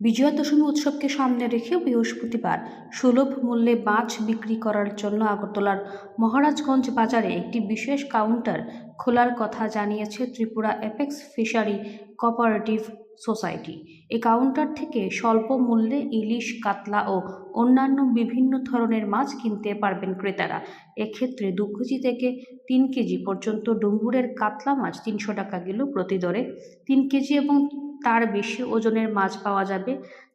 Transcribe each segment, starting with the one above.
বিজয়া দশমী উৎসবকে সামনে রেখে বৃহস্পতিবার সুলভ মূল্যে মাছ বিক্রি করার জন্য আগরতলার মহারাজগঞ্জ বাজারে একটি বিশেষ কাউন্টার খোলার কথা জানিয়েছে Tripura apex fishery cooperative society. এই কাউন্টার থেকে স্বল্প মূল্যে ইলিশ, কাতলা ও অন্যান্য বিভিন্ন ধরনের মাছ কিনতে পারবেন ক্রেতারা। এক্ষেত্রে দু কেজি থেকে তিন কেজি পর্যন্ত ডুম্বুরের কাতলা মাছ তিনশো টাকা কিলো প্রতি দরে, তিন কেজি এবং তার বেশি ওজনের মাছ পাওয়া যাবে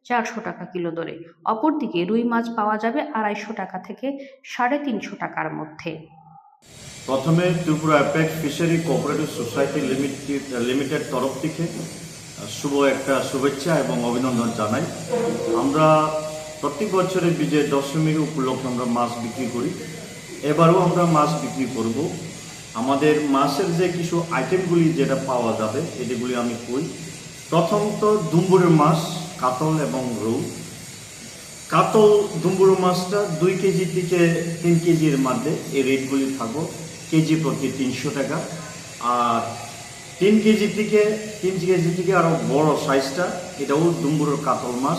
চারশো টাকা কিলো দরে। অপরদিকে রুই মাছ পাওয়া যাবে আড়াইশো টাকা থেকে সাড়ে তিনশো টাকার মধ্যে। প্রথমে Tripura apex fishery cooperative society limited limited তরফ থেকে শুভ একটা শুভেচ্ছা এবং অভিনন্দন জানাই। আমরা প্রত্যেক বছরে বিজয় দশমীর উপলক্ষে আমরা মাছ বিক্রি করি। এবারও আমরা মাছ বিক্রি করব। আমাদের মাছের যে কিছু আইটেমগুলি যেটা পাওয়া যাবে, এগুলি আমি কই। প্রথমত দুম্বুরের মাছ, কাতল এবং রৌ। কাতল দুম্বুরু মাছটা দুই কেজি থেকে তিন কেজির মধ্যে এই রেটগুলি থাকব। কেজি প্রতি তিনশো টাকা। আর তিন কেজি থেকে, তিন কেজি থেকে আরও বড় সাইজটা, এটাও দুম্বুরুর কাতল মাছ।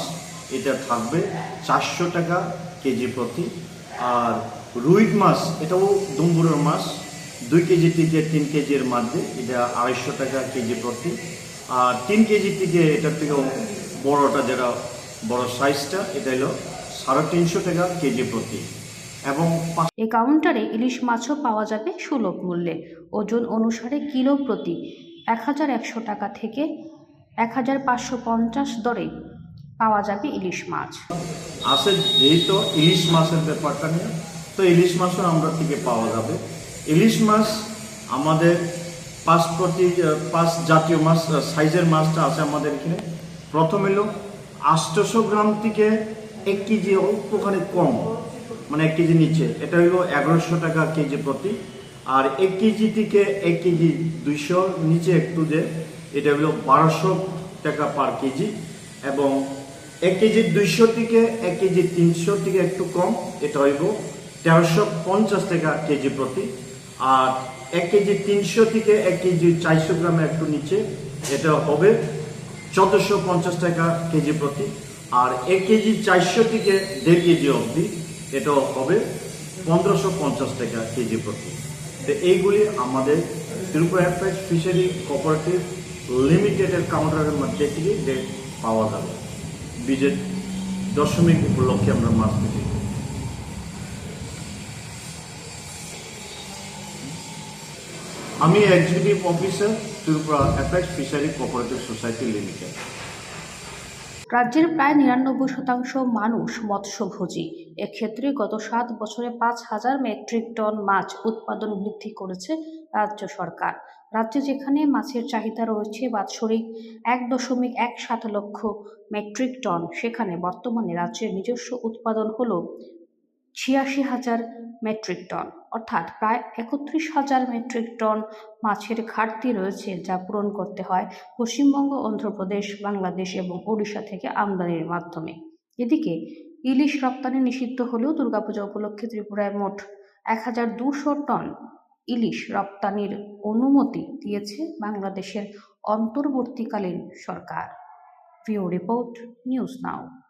এটা থাকবে চারশো টাকা কেজি প্রতি। আর রুইট মাছ, এটাও দুম্বুরুর মাছ। দুই কেজি থেকে তিন কেজির মধ্যে, এটা আড়াইশো টাকা কেজি প্রতি। আর তিন কেজি থেকে এটার থেকেও বড়টা যেটা বড় সাইজটা এটা হলো সাড়ে তিনশো টাকা কেজি প্রতি। এবং এই কাউন্টারে ইলিশ মাছও পাওয়া যাবে সুলভ মূল্যে। ওজন অনুসারে কিলো প্রতি এক হাজার একশো টাকা থেকে এক হাজার পাঁচশো পঞ্চাশ দরে পাওয়া যাবে ইলিশ মাছ। আছে যেহেতু ইলিশ মাছের ব্যাপারটা নিয়ে তো ইলিশ মাছও আমরা থেকে পাওয়া যাবে। ইলিশ মাছ আমাদের পাঁচ প্রতি পাঁচ জাতীয় মাছ সাইজের মাছটা আছে আমাদের এখানে। প্রথম এলো আষ্টশো গ্রাম থেকে এক কেজি অল্পখানি কম মানে এক কেজি নিচে। এটা হলো এগারোশো টাকা কেজি প্রতি। আর এক কেজি থেকে এক কেজি দুইশো নিচে একটু যে, এটা হলো বারোশো টাকা পার কেজি। এবং এক কেজি দুইশো থেকে এক কেজি তিনশো থেকে একটু কম, এটা হইব তেরোশো পঞ্চাশ টাকা কেজি প্রতি। আর এক কেজি তিনশো থেকে এক কেজি চারশো গ্রামে একটু নিচে এটা হবে চোদ্দোশো পঞ্চাশ টাকা কেজি প্রতি। আর এক কেজি চারশো থেকে দেড় কেজি অবধি এটা হবে পনেরোশো পঞ্চাশ টাকা কেজি প্রতি। তো এইগুলি আমাদের ত্রিপুরা অ্যাপ্রাইজ ফিশারি কোঅপারেটিভ লিমিটেডের কাউন্টারের মধ্যে থেকে পাওয়া যাবে। বিজয় দশমিক উপলক্ষে আমরা মাছ বিক্রি আমি executive officer Tripura apex fishery cooperative society limited রাজ্যের প্রায় নিরানব্বই শতাংশ মানুষ মৎস্যভোজী। এক্ষেত্রে গত সাত বছরে পাঁচ হাজার মেট্রিক টন মাছ উৎপাদন বৃদ্ধি করেছে রাজ্য সরকার। রাজ্যে যেখানে মাছের চাহিদা রয়েছে বাৎসরিক এক দশমিক এক সাত লক্ষ মেট্রিক টন, সেখানে বর্তমানে রাজ্যের নিজস্ব উৎপাদন হল ছিয়াশি হাজার মেট্রিক টন। অর্থাৎ প্রায় একত্রিশ হাজার মেট্রিক টন মাছের ঘাটতি রয়েছে যা পূরণ করতে হয় পশ্চিমবঙ্গ, অন্ধ্রপ্রদেশ, বাংলাদেশ এবং ওড়িশা থেকে আমদানির মাধ্যমে। এদিকে ইলিশ রপ্তানি নিষিদ্ধ হলেও দুর্গাপূজা উপলক্ষে ত্রিপুরায় মোট এক হাজার দুশো টন ইলিশ রপ্তানির অনুমতি দিয়েছে বাংলাদেশের অন্তর্বর্তীকালীন সরকার। ভিও রিপোর্ট, নিউজ নাও।